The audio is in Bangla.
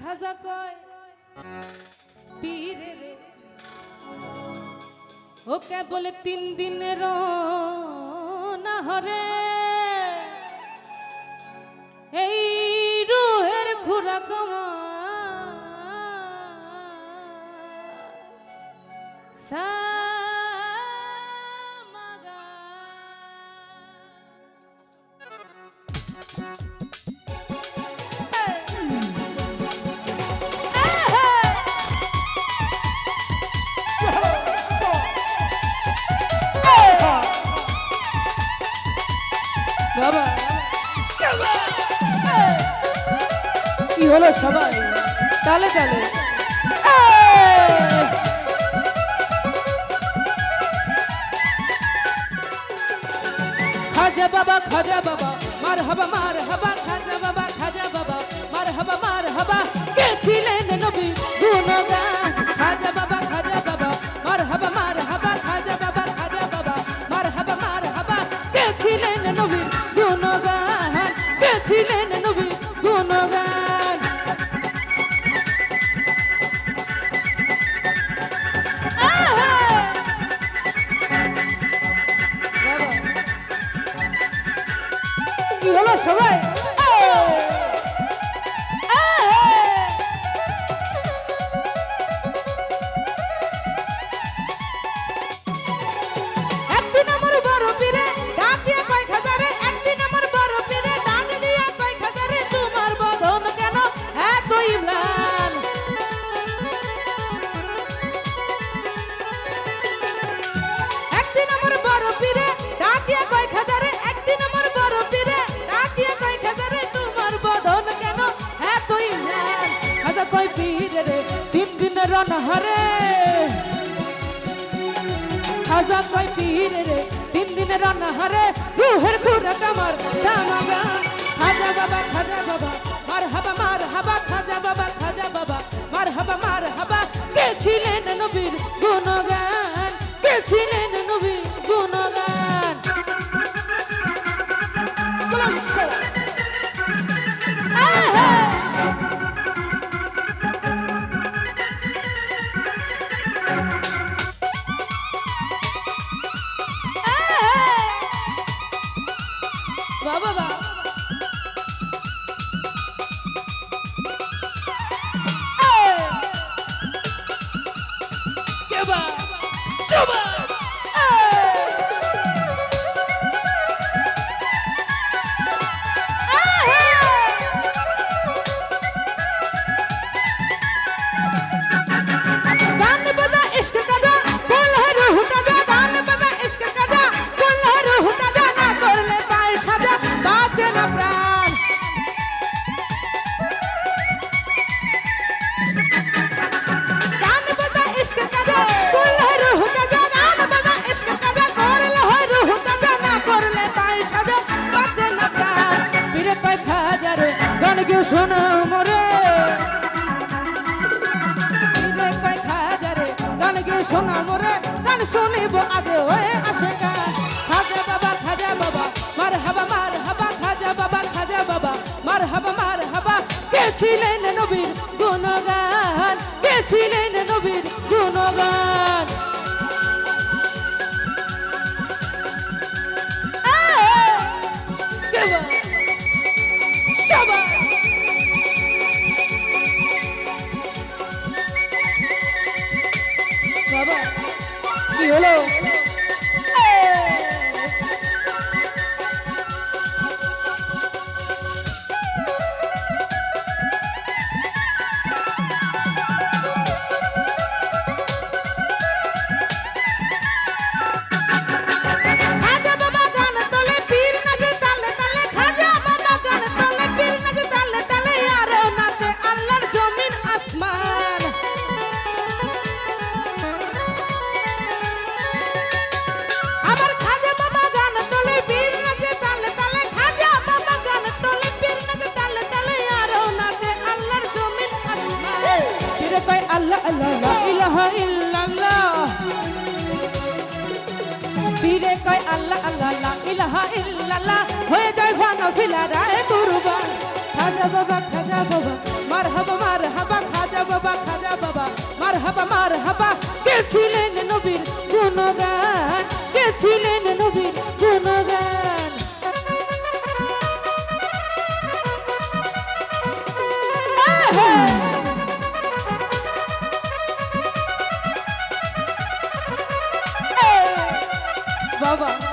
খাজা কয়, পীরে রে। ওকে বলে, তিন দিনের না হরে। এই রুহের খুরা কমা বাবা কি হলো সবাই। তাহলে তাহলে। খাজা বাবা খাজা বাবা মার হাবা মার হাবা খাজা বাবা খাজা বাবা মার হাবা মার হাবা। পীরে রে, তিন দিনের অনহরে খাজা কয় পীরে রে, তিন দিনের অনহরে রুহের খুরাক আমার সামাগা খাজা বাবা খাজা বাবা, মার হাবা মার হাবা, খাজা বাবা খাজা বাবা, মার হাবা মার হাবা। কে ছিলেন নবীর গুণগান? গান গে গান শুনিব আজ হয়ে আসে গান খাজা বাবা খাজা বাবা মার হাবা মার হাবা খাজা বাবা খাজা বাবা মার হাবা মার হাবা কে ছিলেন নবীর গুণগান? কে ছিলেন বাবা। কি হলো? পীরে কয় আল্লাহ আল্লাহ, লা ইলাহা ইল্লাল্লাহ। পীরে কয় আল্লাহ আল্লাহ, লা ইলাহা ইল্লাল্লাহ। হয়ে যায় ভানো ফিলা রায় কুরবান। খাজা বাবা খাজা বাবা, মারহাবা মারহাবা, খাজা বাবা খাজা বাবা, মারহাবা মারহাবা। কে ছিলেন 爸爸